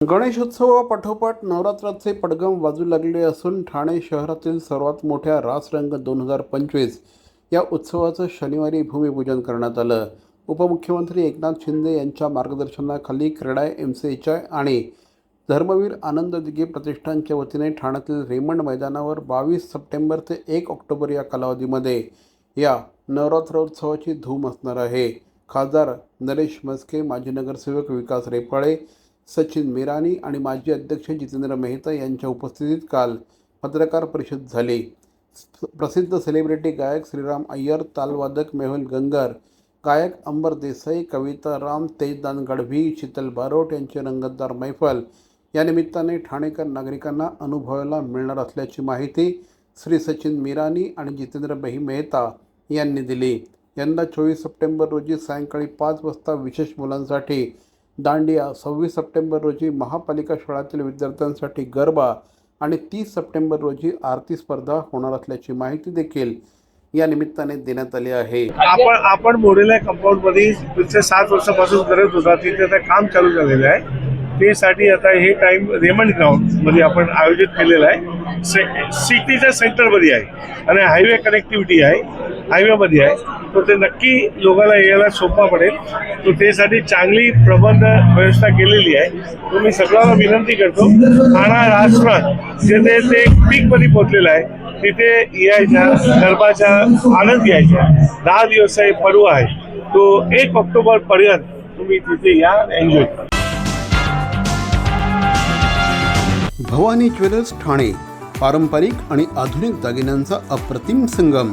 गणेशोत्सवापाठोपाठ नवरात्राचे पडगम वाजू लागले असून ठाणे शहरातील सर्वात मोठ्या रासरंग दोन हजार पंचवीस या उत्सवाचं शनिवारी भूमिपूजन करण्यात आलं. उपमुख्यमंत्री एकनाथ शिंदे यांच्या मार्गदर्शनाखाली क्रीडा एम सी एच आय आणि धर्मवीर आनंद दिघे प्रतिष्ठानच्या वतीने ठाण्यातील रेमंड मैदानावर बावीस सप्टेंबर ते एक ऑक्टोबर या कालावधीमध्ये या नवरात्रोत्सवाची धूम असणार आहे. खासदार नरेश म्हस्के माजी नगरसेवक विकास रेपाळे सचिन मिरानी आणि माजी अध्यक्ष जितेंद्र मेहता यांच्या उपस्थितीत काल पत्रकार परिषद झाली. प्रसिद्ध सेलिब्रिटी गायक श्रीराम अय्यर तालवादक मेहुल गंगर गायक अंबर देसाई कविता राम तेजदान गढवी शीतल बारोट यांची रंगतदार मैफल या निमित्ताने ठाणेकर नागरिकांना अनुभवायला मिळणार असल्याची माहिती श्री सचिन मिरानी आणि जितेंद्र बही मेहता यांनी दिली. यंदा चोवीस सप्टेंबर रोजी सायंकाळी पाच वाजता विशेष मुलांसाठी दांडिया सव्वीस सप्टेंबर रोजी महापालिका शाळातील विद्यार्थ्यांसाठी गरबा आणि तीस सप्टेंबर रोजी आरती स्पर्धा होणार असल्याची माहिती देखील या निमित्ताने देण्यात आली आहे. आपण आपण मोरेला कंपाऊंडमध्ये पुढच्या सात वर्षापासून करत होता तिथे आता काम चालू झालेलं आहे. त्यासाठी आता हे टाइम रेमंड ग्राउंडमध्ये आपण आयोजित केलेलं आहे. से- सिटीच्या सेंटरमध्ये आहे. आणि हायवे कनेक्टिव्हिटी आहे. हायवेमध्ये आहे. तर ते नक्की लोकांना यायला सोपा पडेल. तर त्यासाठी चांगली प्रबंध व्यवस्था केलेली आहे. तर मी सगळ्यांना विनंती करतो ठाणा राजफ्रंट जिथे ते पीकमध्ये पोचलेलं आहे तिथे यायच्या गरबाचा आनंद घ्यायचा दहा दिवस हे पर्व आहे. तो एक ऑक्टोबर पर्यंत तुम्ही तिथे या एन्जॉय करा. भवानी ज्वेलर्स ठाणे पारंपरिक आणि आधुनिक दागिन्यांचा अप्रतिम संगम.